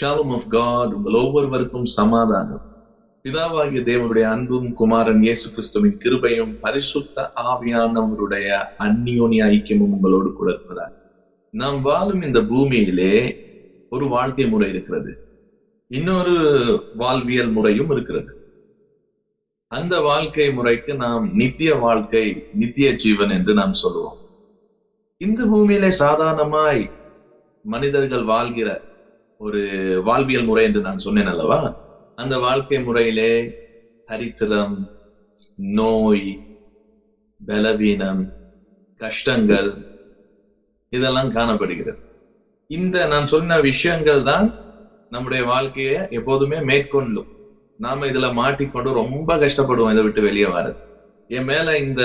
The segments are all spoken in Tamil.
ஷாலும் ஆஃப் காட் உங்கள் ஒவ்வொருவருக்கும் சமாதானம். பிதாவாகிய தேவனுடைய அன்பும் குமாரன் இயேசு கிறிஸ்துவின் கிருபையும் பரிசுத்த ஆவியானவருடைய அந்நியோனிய ஐக்கியமும் உங்களோடு கூட இருக்கிறார் நாம் வாழும் இந்த பூமியிலே ஒரு வாழ்க்கை முறை இருக்கிறது. இன்னொரு வாழ்வியல் முறையும் இருக்கிறது. அந்த வாழ்க்கை முறைக்கு நாம் நித்திய வாழ்க்கை நித்திய ஜீவன் என்று நாம் சொல்லுவோம். இந்த பூமியிலே சாதாரணமாய் மனிதர்கள் வாழ்கிற ஒரு வாழ்வியல் முறை என்று நான் சொன்னேன் அல்லவா? அந்த வாழ்க்கை முறையிலே தரித்திரம் நோய் பலவீனம் கஷ்டங்கள் இதெல்லாம் காணப்படுகிறது. இந்த நான் சொன்ன விஷயங்கள் தான் நம்முடைய வாழ்க்கையை எப்போதுமே மேற்கொள்ளும். நாம இதுல மாட்டிக்கொண்டு ரொம்ப கஷ்டப்படுவோம் இதை விட்டு வெளியே வர என் மேல இந்த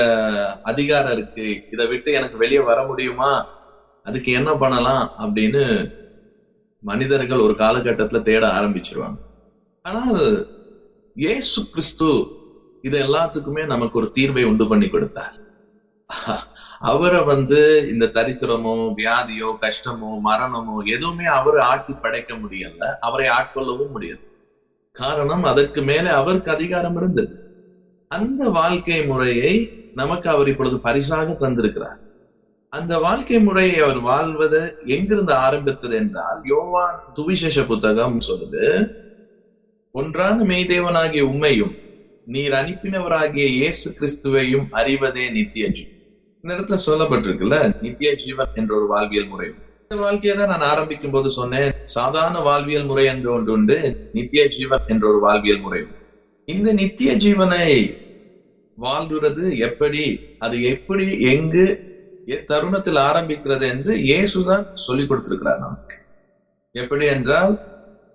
அதிகாரம் இருக்கு. இதை விட்டு எனக்கு வெளியே வர முடியுமா? அதுக்கு என்ன பண்ணலாம்? அப்படின்னு மனிதர்கள் ஒரு காலகட்டத்துல தேட ஆரம்பிச்சிருவாங்க. ஆனால் இயேசு கிறிஸ்து இது எல்லாத்துக்குமே நமக்கு ஒரு தீர்வை உண்டு பண்ணி கொடுத்தார். அவரை வந்து இந்த தரித்திரமோ வியாதியோ கஷ்டமோ மரணமோ எதுவுமே அவர் ஆட்டி படைக்க முடியல. அவரை ஆட்கொள்ளவும் முடியாது காரணம் அதற்கு மேலே அவருக்கு அதிகாரம் இருந்தது. அந்த வாழ்க்கை முறையை நமக்கு அவர் இப்பொழுது பரிசாக தந்திருக்கிறார். அந்த வாழ்க்கை முறையை அவர் வாழ்வது எங்கிருந்து ஆரம்பித்தது என்றால் யோவான் துவிசேஷ புத்தகம் சொல்லுது ஒன்றான மெய்தேவனாகிய உண்மையும் நீர் அனுப்பினவராகிய இயேசு கிறிஸ்துவையும் அறிவதே நித்திய ஜீவன் இந்த இடத்துல சொல்லப்பட்டிருக்குல்ல நித்திய ஜீவன் என்ற ஒரு வாழ்வியல் முறை. இந்த வாழ்க்கையை தான் நான் ஆரம்பிக்கும் போது சொன்னேன் சாதாரண வாழ்வியல் முறை என்று ஒன்று உண்டு நித்திய ஜீவன் என்ற ஒரு வாழ்வியல் முறை. இந்த நித்திய ஜீவனை வாழ்கிறது எப்படி அது எப்படி எங்கு தருணத்தில் ஆரம்பிக்கிறது என்று இயேசுதான் சொல்லிக் கொடுத்திருக்கிறார் நமக்கு. எப்படி என்றால்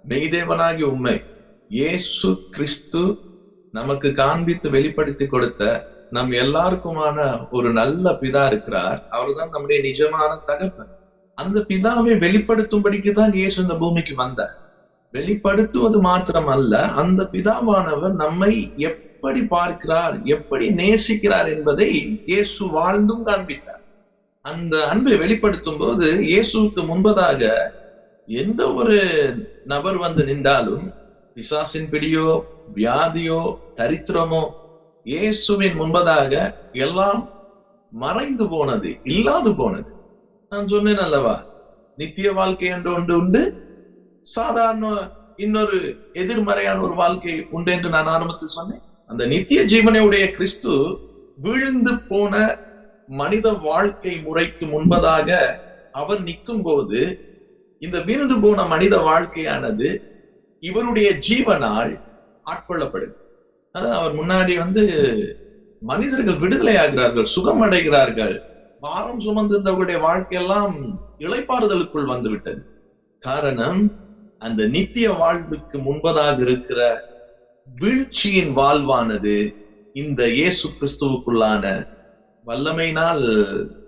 மெய்தேவனாகி உண்மை இயேசு கிறிஸ்து நமக்கு காண்பித்து வெளிப்படுத்தி கொடுத்த நம் எல்லாருக்குமான ஒரு நல்ல பிதா இருக்கிறார். அவர்தான் நம்முடைய நிஜமான தகப்பன். அந்த பிதாவை வெளிப்படுத்தும்படிக்கு தான் இயேசு இந்த பூமிக்கு வந்தார். வெளிப்படுத்துவது மாத்திரம் அல்ல அந்த பிதாவானவர் நம்மை எப்படி பார்க்கிறார் எப்படி நேசிக்கிறார் என்பதை இயேசு வாழ்ந்தும் காண்பித்தார். அந்த அன்பை வெளிப்படுத்தும் போது இயேசுக்கு முன்பதாக எந்த ஒரு நபர் வந்து நின்றாலும் பிசாசின் பிடியோ வியாதியோ தரித்திரமோ இயேசுவின் முன்பதாக எல்லாம் மறைந்து போனது இல்லாது போனது. நான் சொன்னேன் அல்லவா நித்திய வாழ்க்கை என்று ஒன்று உண்டு சாதாரண இன்னொரு எதிர்மறையான ஒரு வாழ்க்கை உண்டு என்று நான் ஆரம்பத்தில் சொன்னேன். அந்த நித்திய ஜீவனையுடைய கிறிஸ்து விழுந்து போன மனித வாழ்க்கை முறைக்கு முன்பதாக அவர் நிற்கும் போது இந்த விருந்து போன மனித வாழ்க்கையானது இவருடைய ஜீவனால் ஆட்கொள்ளப்படுது. அதாவது அவர் முன்னாடி வந்து மனிதர்கள் விடுதலை ஆகிறார்கள் சுகம் அடைகிறார்கள். பாரம் சுமந்திருந்தவர்களுடைய வாழ்க்கையெல்லாம் இளைப்பாறுதலுக்குள் வந்து விட்டது காரணம் அந்த நித்திய வாழ்வுக்கு முன்பதாக இருக்கிற வீழ்ச்சியின் வாழ்வானது இந்த இயேசு கிறிஸ்துவுக்குள்ளான வல்லமையினால்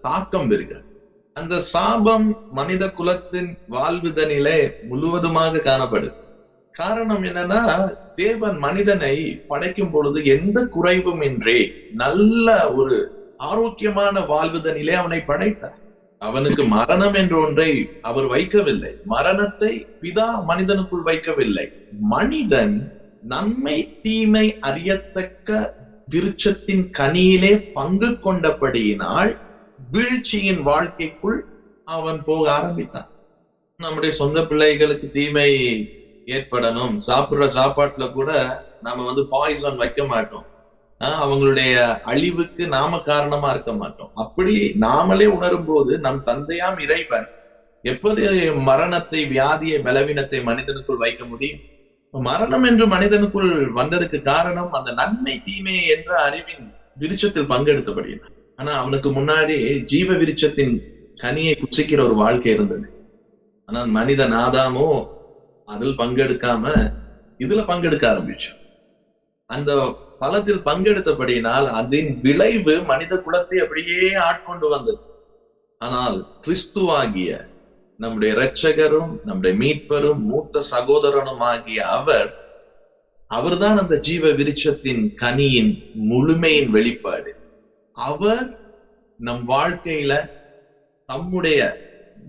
தாக்கம் பெறுகிறது அந்த சாபம் மனித குலத்தின் வாழ்விதனிலே முழுவதுமாக காணப்படுது. காரணம் என்னன்னா தேவன் மனிதனை படைக்கும் பொழுது எந்த குறைவும் இன்றி நல்ல ஒரு ஆரோக்கியமான வாழ்விதனிலே அவனை படைத்தார். அவனுக்கு மரணம் என்ற ஒன்றை அவர் வைக்கவில்லை. மரணத்தை பிதா மனிதனுக்குள் வைக்கவில்லை. மனிதன் நன்மை தீமை அறியத்தக்க விருட்சத்தின் கனியிலே பங்கு கொண்டபடியினால் வீழ்ச்சியின் வாழ்க்கைக்குள் அவன் போக ஆரம்பித்தான். நம்முடைய சொந்த பிள்ளைகளுக்கு தீமை ஏற்படணும். சாப்பிடுற சாப்பாட்டுல கூட நாம வந்து பாய்சன் வைக்க மாட்டோம். அவங்களுடைய அழிவுக்கு நாம காரணமா இருக்க மாட்டோம். அப்படி நாமளே உணரும் போது நம் தந்தையாம் இறைவன் எப்படி மரணத்தை வியாதியை பலவீனத்தை மனிதனுக்குள் வைக்க முடியும்? மரணம் என்று மனிதனுக்குள் வந்ததுக்கு காரணம் அந்த நன்மை தீமை என்ற அறிவின் விருட்சத்தில் பங்கெடுத்தபடியினான் ஆனா அவனுக்கு முன்னாடி ஜீவ விருட்சத்தின் கனியை குசிக்கிற ஒரு வாழ்க்கை இருந்தது. ஆனால் மனிதன் ஆதாமோ அதில் பங்கெடுக்காம இதுல பங்கெடுக்க ஆரம்பிச்சோம் அந்த பலத்தில் பங்கெடுத்தபடியினால் அதன் விளைவு மனித குலத்தை அப்படியே ஆட்கொண்டு வந்தது. ஆனால் கிறிஸ்துவாகிய நம்முடைய இரட்சகரும் நம்முடைய மீட்பரும் மூத்த சகோதரனும் ஆகிய அவர் அவர்தான் அந்த ஜீவ விருட்சத்தின் கனியின் முழுமையின் வெளிப்பாடு. அவர் நம் வாழ்க்கையில தம்முடைய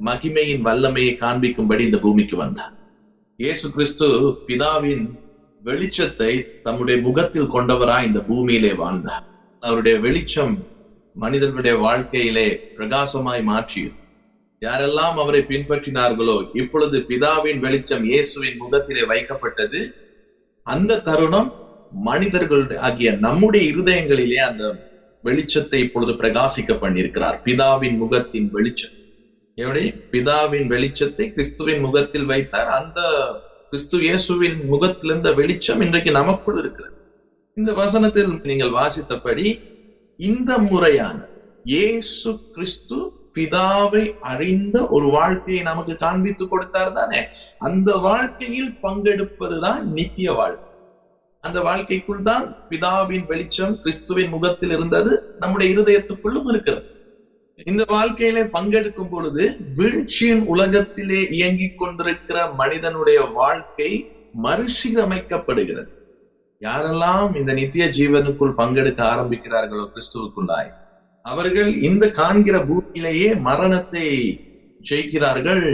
மகிமையின் வல்லமையை காண்பிக்கும்படி இந்த பூமிக்கு வந்தார். இயேசு கிறிஸ்து பிதாவின் வெளிச்சத்தை தம்முடைய முகத்தில் கொண்டவராய் இந்த பூமியிலே வாழ்ந்தார். அவருடைய வெளிச்சம் மனிதர்களுடைய வாழ்க்கையிலே பிரகாசமாய் மாற்றியது. யாரெல்லாம் அவரை பின்பற்றினார்களோ இப்பொழுது பிதாவின் வெளிச்சம் இயேசுவின் முகத்திலே வைக்கப்பட்டது அந்த தருணம் மனிதர்கள் ஆகிய நம்முடைய இருதயங்களிலே அந்த வெளிச்சத்தை இப்பொழுது பிரகாசிக்க பண்ணியிருக்கிறார். பிதாவின் முகத்தின் வெளிச்சம். எப்படி? பிதாவின் வெளிச்சத்தை கிறிஸ்துவின் முகத்தில் வைத்தார். அந்த கிறிஸ்து இயேசுவின் முகத்திலிருந்த வெளிச்சம் இன்றைக்கு நமக்குள் இருக்கிறது. இந்த வசனத்தில் நீங்கள் வாசித்தபடி இந்த முறையான இயேசு கிறிஸ்து பிதாவை அறிந்த ஒரு வாழ்க்கையை நமக்கு காண்பித்து கொடுத்தார் தானே? அந்த வாழ்க்கையில் பங்கெடுப்பதுதான் நித்திய வாழ்க்கை. அந்த வாழ்க்கைக்குள் தான் பிதாவின் வெளிச்சம் கிறிஸ்துவின் முகத்தில் இருந்தது நம்முடைய இருதயத்துக்குள்ளும் இருக்கிறது. இந்த வாழ்க்கையிலே பங்கெடுக்கும் பொழுது வீழ்ச்சியின் உலகத்திலே இயங்கிக் கொண்டிருக்கிற மனிதனுடைய வாழ்க்கை மறுசீரமைக்கப்படுகிறது. யாரெல்லாம் இந்த நித்திய ஜீவனுக்குள் பங்கெடுக்க ஆரம்பிக்கிறார்களோ கிறிஸ்துவுக்குள்ளாய் அவர்கள் இந்த காண்கிற பூமியிலேயே மரணத்தை ஜெயிக்கிறார்கள்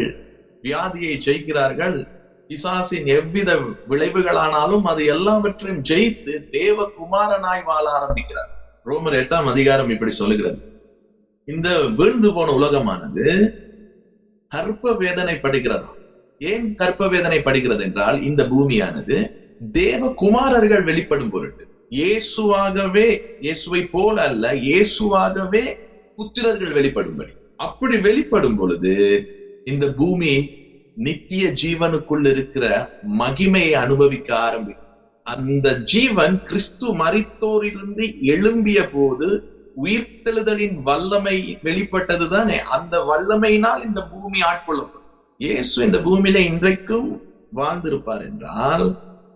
வியாதியை ஜெயிக்கிறார்கள். பிசாசின் எவ்வித விளைவுகளானாலும் அது எல்லாவற்றையும் ஜெயித்து தேவ குமாரனாய் வாழ ஆரம்பிக்கிறார். ரோமர் எட்டாம் அதிகாரம் இப்படி சொல்லுகிறது. இந்த வீழ்ந்து போன உலகமானது கற்ப வேதனை படுகிறதா ஏன் கற்ப வேதனை படுகிறது என்றால் இந்த பூமியானது தேவ குமாரர்கள் வெளிப்படும் பொருட்டு இயேசுவாகவே இயேசுவை போல அல்ல இயேசுவாகவே புத்திரர்கள் வெளிப்படும்படி. அப்படி வெளிப்படும் பொழுது இந்த பூமி நித்திய ஜீவனுக்குள் இருக்கிற மகிமையை அனுபவிக்க ஆரம்பிக்கும். அந்த ஜீவன் கிறிஸ்து மறித்தோரிலிருந்து எழும்பிய போது உயிர்த்தெழுதலின் வல்லமை வெளிப்பட்டது தானே. அந்த வல்லமையினால் இந்த பூமி ஆட்கொள்ளப்படும். இயேசு இந்த பூமியில இன்றைக்கும் வாழ்ந்திருப்பார் என்றால்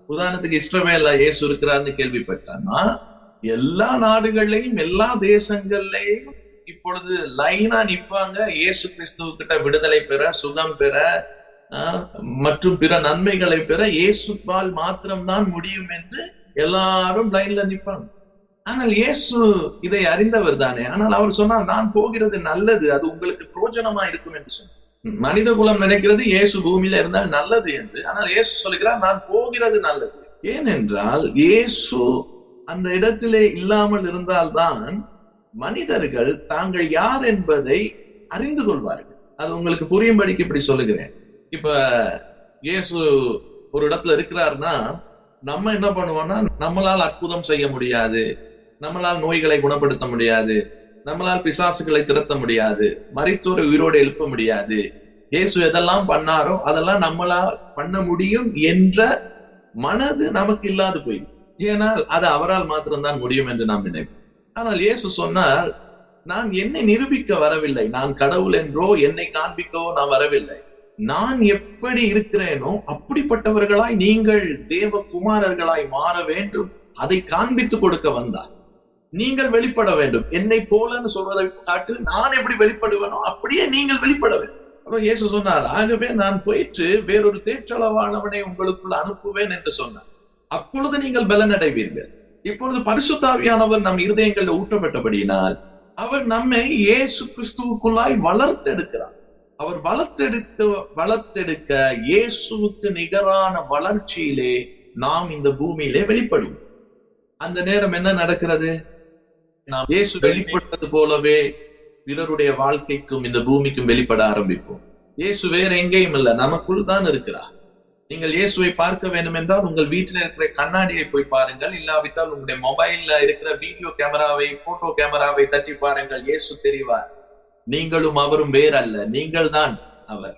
உதாரணத்துக்கு இஸ்ரவேல இயேசு இருக்கிறார்னு கேள்விப்பட்டான்னா எல்லா நாடுகள்லையும் எல்லா தேசங்கள்லையும் இப்பொழுது லைனா நிப்பாங்க. இயேசு கிறிஸ்துவ கிட்ட விடுதலை பெற சுகம் பெற மற்றும் பிற நன்மைகளை பெற இயேசுப்பால் மாத்திரம்தான் முடியும் என்று எல்லாரும் லைன்ல நிப்பாங்க. ஆனால் இயேசு இதை அறிந்தவர் தானே. ஆனால் அவர் சொன்னார் நான் போகிறது நல்லது அது உங்களுக்கு பிரோஜனமா இருக்கும் என்று சொன்னார். மனித குலம் நினைக்கிறது இயேசு பூமியில இருந்தால் நல்லது என்று. ஆனால் இயேசு சொல்கிறார் நான் போகிறது நல்லது. ஏனென்றால் இயேசு அந்த இடத்திலே இல்லாமல் இருந்தால்தான் மனிதர்கள் தாங்கள் யார் என்பதை அறிந்து கொள்வார்கள். அது உங்களுக்கு புரியும்படிக்கு இப்படி சொல்லுகிறேன். இப்ப இயேசு ஒரு இடத்துல இருக்கிறாருன்னா நம்ம என்ன பண்ணுவோம்னா நம்மளால் அற்புதம் செய்ய முடியாது. நம்மளால் நோய்களை குணப்படுத்த முடியாது. நம்மளால் பிசாசுகளை திரத்த முடியாது. மறைத்தோரை உயிரோடு எழுப்ப முடியாது. இயேசு எதெல்லாம் பண்ணாரோ அதெல்லாம் நம்மளால் பண்ண முடியும் என்ற மனது நமக்கு இல்லாது போயிடும் ஏனால் அது அவரால் மாத்திரம்தான் முடியும் என்று நாம் நினைப்போம். ஆனால் இயேசு சொன்னால் நான் என்னை நிரூபிக்க வரவில்லை. நான் கடவுள் என்றோ என்னை காண்பிக்கவோ நான் வரவில்லை. நான் எப்படி இருக்கிறேனோ அப்படிப்பட்டவர்களாய் நீங்கள் தேவ குமாரர்களாய் மாற வேண்டும். அதை காண்பித்து கொடுக்க வந்தார். நீங்கள் வெளிப்பட வேண்டும். என்னை போலன்னு சொல்வதை காட்டு நான் எப்படி வெளிப்படுவேனோ அப்படியே நீங்கள் வெளிப்பட வேண்டும். அப்ப இயேசு சொன்னார் ஆகவே நான் போயிட்டு வேறொரு தேற்றளவானவனை உங்களுக்குள் அனுப்புவேன் என்று சொன்னார். அப்பொழுது நீங்கள் பலனடைவீர்கள். இப்பொழுது பரிசுத்தாவியானவர் நம் இருதயங்களில் ஊட்டப்பட்டபடியினால் அவர் நம்மை இயேசு கிறிஸ்துவுக்குள்ளாய் வளர்த்தெடுக்கிறார். அவர் வளர்த்தெடுக்க வளர்த்தெடுக்க இயேசுவுக்கு நிகரான வளர்ச்சியிலே நாம் இந்த பூமியிலே வெளிப்படுவோம். அந்த நேரம் என்ன நடக்கிறது? நாம் இயேசு வெளிப்பட்டது போலவே பிறருடைய வாழ்க்கைக்கும் இந்த பூமிக்கும் வெளிப்பட ஆரம்பிப்போம். இயேசு வேற எங்கேயும் இல்ல நமக்குள் தான் இருக்கிறார். நீங்கள் இயேசுவை பார்க்க வேண்டும் என்றால் உங்கள் வீட்டில் இருக்கிற கண்ணாடியை போய் பாருங்கள். இல்லாவிட்டால் உங்களுடைய மொபைல்ல இருக்கிற வீடியோ கேமராவை போட்டோ கேமராவை தட்டி பாருங்கள். இயேசு தெரிவார். நீங்களும் அவரும் வேறல்ல நீங்கள் தான் அவர்.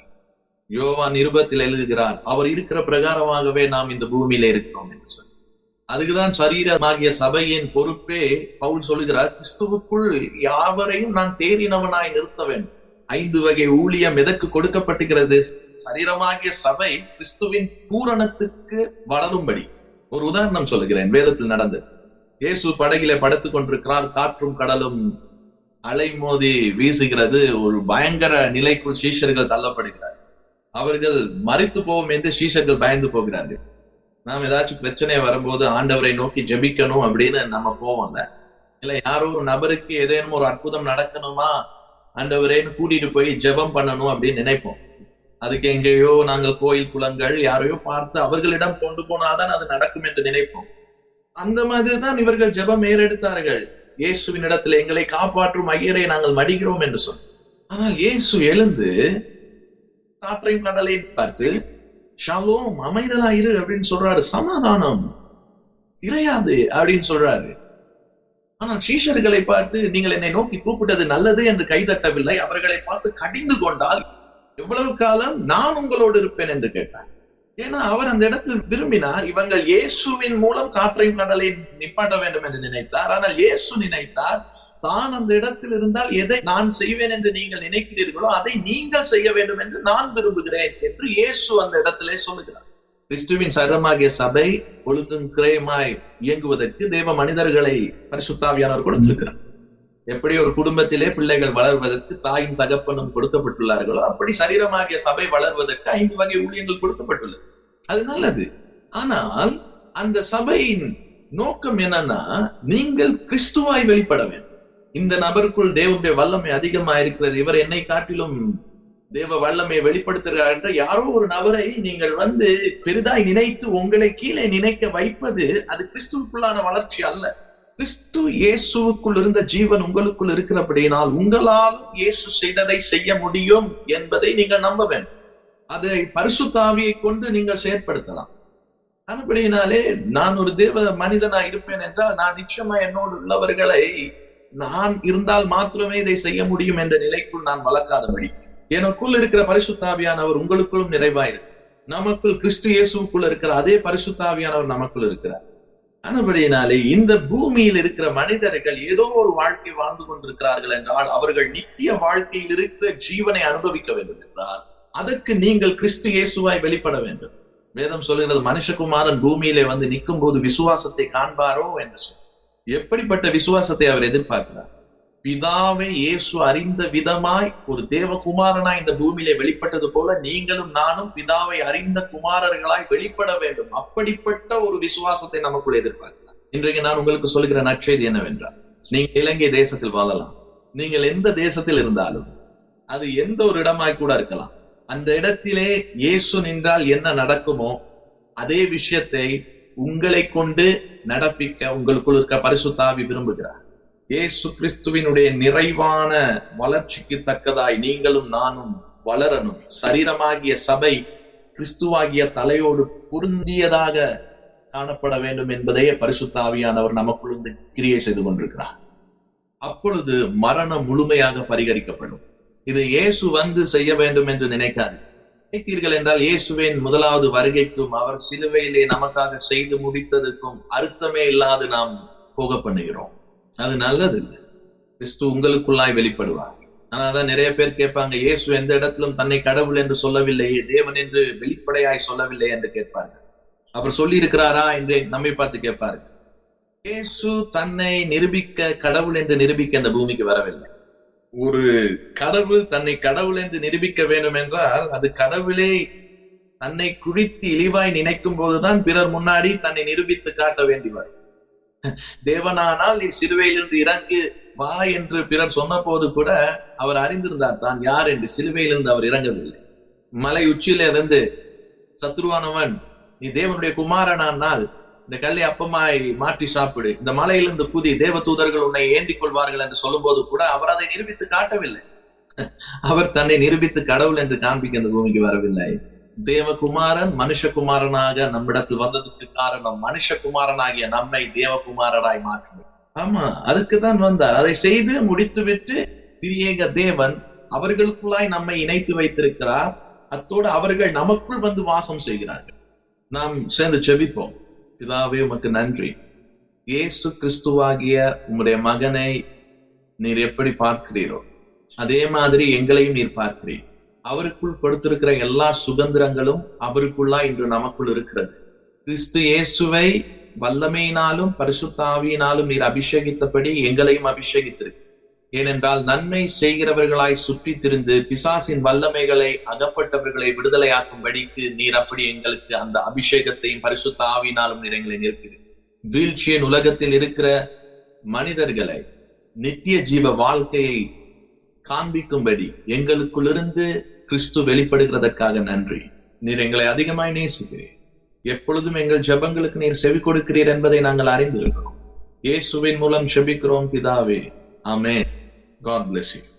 யோவான் இருபத்தில் எழுதுகிறார் அவர் இருக்கிற பிரகாரமாகவே நாம் இந்த பூமியில இருக்கிறோம் என்று சொல்லி. அதுக்குதான் சரீரமாகிய சபையின் பொறுப்பே பவுல் சொல்லுகிறார் கிறிஸ்துவுக்குள் யாவரையும் நான் தேறினவனாய் நிறுத்த வேண்டும். ஐந்து வகை ஊழியம் எதற்கு கொடுக்கப்பட்டுகிறது? சரீரமாகிய சபை கிறிஸ்துவின் பூரணத்துக்கு வளரும்படி. ஒரு உதாரணம் சொல்லுகிறேன் வேதத்தில் நடந்தது. இயேசு படகில படுத்துக் கொண்டிருக்கிறார் காற்றும் கடலும் அலை மோதி வீசுகிறது ஒரு பயங்கர நிலைக்குள் சீஷர்கள் தள்ளப்படுகிறார் அவர்கள் மறித்து போவோம் என்று சீஷர்கள் பயந்து போகிறார்கள். நாம் ஏதாச்சும் பிரச்சனை வரும்போது ஆண்டவரை நோக்கி ஜெபிக்கணும் அப்படின்னு நம்ம போவோம்ல. இல்ல யாரோ ஒரு நபருக்கு ஏதேனும் ஒரு அற்புதம் நடக்கணுமா? ஆண்டவரேன்னு கூட்டிட்டு போய் ஜெபம் பண்ணணும் அப்படின்னு நினைப்போம். அதுக்கு எங்கேயோ நாங்கள் கோயில் குளங்கள் யாரையோ பார்த்து அவர்களிடம் கொண்டு போனாதான் அது நடக்கும் என்று நினைப்போம். அந்த மாதிரிதான் இவர்கள் ஜெபம் ஏறெடுத்தார்கள். இயேசுவின் இடத்துல எங்களை காப்பாற்றும் ஐயரை நாங்கள் மடிகிறோம் என்று சொன்ன ஆனால் இயேசு எழுந்து காற்றையும் கடலையும் பார்த்து ஷாலோம் அமைதலா இரு அப்படின்னு சொல்றாரு. சமாதானம். இறையாது அப்படின்னு சொல்றாரு. ஆனால் சீஷர்களை பார்த்து நீங்கள் என்னை நோக்கி கூப்பிட்டது நல்லது என்று கைதட்டவில்லை. அவர்களை பார்த்து கடிந்து கொண்டால் எவ்வளவு காலம் நான் உங்களோடு இருப்பேன் என்று கேட்டார். ஏன்னா அவர் அந்த இடத்தில் விரும்பினார் இவங்கள் இயேசுவின் மூலம் காற்றையும் கடலையும் நிப்பாட்ட வேண்டும் என்று நினைத்தார். ஆனால் இயேசு நினைத்தார் தான் அந்த இடத்தில் இருந்தால் எதை நான் செய்வேன் என்று நீங்கள் நினைக்கிறீர்களோ அதை நீங்கள் செய்ய வேண்டும் என்று நான் விரும்புகிறேன் என்று இயேசு அந்த இடத்திலே சொல்லுகிறார். கிறிஸ்துவின் சரமாகிய சபை ஒழுங்கும் கிரயமாய் இயங்குவதற்கு தேவ மனிதர்களை பரிசுத்தாவியானவர் கொடுத்திருக்கிறார். எப்படி ஒரு குடும்பத்திலே பிள்ளைகள் வளர்வதற்கு தாயும் தகப்பனும் கொடுக்கப்பட்டுள்ளார்களோ அப்படி சரீரமாகிய சபை வளர்வதற்கு ஐந்து வகை ஊழியங்கள் கொடுக்கப்பட்டுள்ளது. அது நல்லது. ஆனால் அந்த சபையின் நோக்கம் என்னன்னா நீங்கள் கிறிஸ்துவாய் வெளிப்பட வேண்டும். இந்த நபருக்குள் தேவனுடைய வல்லமை அதிகமா இருக்கிறது இவர் என்னை காட்டிலும் தேவ வல்லமையை வெளிப்படுத்துகிறார் என்ற யாரோ ஒரு நபரை நீங்கள் வந்து பெரிதாய் நினைத்து உங்களை கீழே நினைக்க வைப்பது அது கிறிஸ்துவுக்குள்ளான வளர்ச்சி அல்ல. கிறிஸ்து இயேசுவுக்குள் இருந்த ஜீவன் உங்களுக்குள் இருக்கிறபடியினால் உங்களால் இயேசு செய்ததை செய்ய முடியும் என்பதை நீங்கள் நம்ப வேண்டும். அதை பரிசுத்தாவியை கொண்டு நீங்கள் செயற்படுத்தலாம். அப்படினாலே நான் ஒரு தேவ மனிதனா இருப்பேன் என்றால் நான் நிச்சயமா என்னோடு உள்ளவர்களை நான் இருந்தால் மாத்திரமே இதை செய்ய முடியும் என்ற நிலைக்குள் நான் வளர்க்காதபடி. எனக்குள் இருக்கிற பரிசுத்தாவியானவர் உங்களுக்குள்ளும் நிறைவாயிருக்கு நமக்குள் கிறிஸ்து இயேசுக்குள்ள இருக்கிற அதே பரிசுத்தாவியானவர் நமக்குள் இருக்கிறார். ஆனபடியினாலே இந்த பூமியில் இருக்கிற மனிதர்கள் ஏதோ ஒரு வாழ்க்கை வாழ்ந்து கொண்டிருக்கிறார்கள் என்றால் அவர்கள் நித்திய வாழ்க்கையில் இருக்கிற ஜீவனை அனுபவிக்க வேண்டும் என்றால் அதற்கு நீங்கள் கிறிஸ்து இயேசுவாய் வெளிப்பட வேண்டும். வேதம் சொல்லுகிறது மனுஷகுமாரன் பூமியிலே வந்து நிற்கும் போது விசுவாசத்தை காண்பாரோ? என்று சொல்லி எப்படிப்பட்ட விசுவாசத்தை அவர் எதிர்பார்க்கிறார்? பிதாவை இயேசு அறிந்த விதமாய் ஒரு தேவகுமாரனாய் இந்த பூமியிலே வெளிப்பட்டது போல நீங்களும் நானும் பிதாவை அறிந்த குமாரர்களாய் வெளிப்பட வேண்டும். அப்படிப்பட்ட ஒரு விசுவாசத்தை நமக்குள் எதிர்பார்க்கிறார். இன்றைக்கு நான் உங்களுக்கு சொல்லுகிற நற்செய்தி என்னவென்றால் நீங்க இலங்கை தேசத்தில் வாழலாம். நீங்கள் எந்த தேசத்தில் இருந்தாலும் அது எந்த ஒரு இடமாய் கூட இருக்கலாம். அந்த இடத்திலே இயேசு நின்றால் என்ன நடக்குமோ அதே விஷயத்தை உங்களை கொண்டு நடப்பிக்க உங்களுக்குள் இருக்க பரிசுத்தாவி விரும்புகிறார். ஏசு கிறிஸ்துவினுடைய நிறைவான வளர்ச்சிக்கு தக்கதாய் நீங்களும் நானும் வளரணும். சரீரமாகிய சபை கிறிஸ்துவாகிய தலையோடு பொருந்தியதாக காணப்பட வேண்டும் என்பதையே பரிசுத்தாவியானவர் நமக்குள் இந்த கிரியை செய்து கொண்டிருக்கிறார். அப்பொழுது மரணம் முழுமையாக பரிகரிக்கப்படும். இது இயேசு வந்து செய்ய வேண்டும் என்று நினைக்காது நினைத்தீர்கள் என்றால் இயேசுவின் முதலாவது வருகைக்கும் அவர் சிலுவையிலே நமக்காக செய்து முடித்ததுக்கும் அர்த்தமே இல்லாது நாம் போக பண்ணுகிறோம். அது நல்லது இல்லை கிறிஸ்து உங்களுக்குள்ளாய் வெளிப்படுவார். ஆனாதான் நிறைய பேர் கேட்பாங்க இயேசு எந்த இடத்திலும் தன்னை கடவுள் என்று சொல்லவில்லையே தேவன் என்று வெளிப்படையாய் சொல்லவில்லை என்று கேட்பார்கள். அவர் சொல்லி இருக்கிறாரா என்று நம்மை பார்த்து கேட்பார்கள். இயேசு தன்னை நிரூபிக்க கடவுள் என்று நிரூபிக்க அந்த பூமிக்கு வரவில்லை. ஒரு கடவுள் தன்னை கடவுள் என்று நிரூபிக்க வேண்டும் என்றால் அது கடவுளே தன்னை குழித்து இழிவாய் நினைக்கும் போதுதான் பிறர் முன்னாடி தன்னை நிரூபித்து காட்ட வேண்டி தேவனானால் நீ சிலுவையிலிருந்து இறங்கு வா என்று பிறர் சொன்ன போது கூட அவர் அறிந்திருந்தார் தான் யார் என்று சிலுவையிலிருந்து அவர் இறங்கவில்லை. மலை உச்சியிலிருந்து சத்ருவானவன் நீ தேவனுடைய குமாரனானால் இந்த கல்லை அப்பமாய் மாற்றி சாப்பிடு. இந்த மலையிலிருந்து குதி தேவ தூதர்கள் உன்னை ஏந்திக் கொள்வார்கள் என்று சொல்லும் போது கூட அவர் அதை நிரூபித்து காட்டவில்லை. அவர் தன்னை நிரூபித்து கடவுள் என்று காண்பிக்க அந்த பூமிக்கு வரவில்லை. தேவகுமாரன் மனுஷகுமாரனாக நம்மிடத்து வந்ததுக்கு காரணம் மனுஷகுமாரனாகிய நம்மை தேவகுமாரராய் மாற்றினார் ஆமா அதுக்கு தான் வந்தார். அதை செய்து முடித்துவிட்டு திரியேக தேவன் அவர்களுக்குள்ளாய் நம்மை இணைத்து வைத்திருக்கிறார். அத்தோடு அவர்கள் நமக்குள் வந்து வாசம் செய்கிறார்கள். நாம் சேர்ந்து செபிப்போம். பிதாவே உமக்கு நன்றி இயேசு கிறிஸ்துவாகிய உங்களுடைய மகனை நீர் எப்படி பார்க்கிறீரோ அதே மாதிரி எங்களையும் நீர் பார்க்கிறீர் அவருக்குள் கொடுத்திருக்கிற எல்லா சுதந்திரங்களும் அவருக்குள்ளா இன்று நமக்குள் இருக்கிறது கிறிஸ்து இயேசுவை வல்லமையினாலும் பரிசுத்தாவியினாலும் நீர் அபிஷேகித்தபடி எங்களையும் அபிஷேகித்திருக்கு ஏனென்றால் நன்மை செய்கிறவர்களாய் சுற்றி திரிந்து பிசாசின் வல்லமைகளை அகப்பட்டவர்களை விடுதலையாக்கும்படிக்கு நீர் அப்படி எங்களுக்கு அந்த அபிஷேகத்தையும் பரிசுத்த ஆவினாலும் நீர் எங்களை நிற்கிறீர் வீழ்ச்சியின் உலகத்தில் இருக்கிற மனிதர்களை நித்திய ஜீவ வாழ்க்கையை காண்பிக்கும்படி எங்களுக்குள்ளிருந்து கிறிஸ்து வெளிப்படுகிறதற்காக நன்றி. நீர் எங்களை அதிகமாய் நேசிக்கிறேன் எப்பொழுதும் எங்கள் ஜெபங்களுக்கு நீர் செவி கொடுக்கிறீர் என்பதை நாங்கள் அறிந்திருக்கிறோம். இயேசுவின் மூலம் ஜெபிக்கிறோம் பிதாவே. ஆமென். God bless you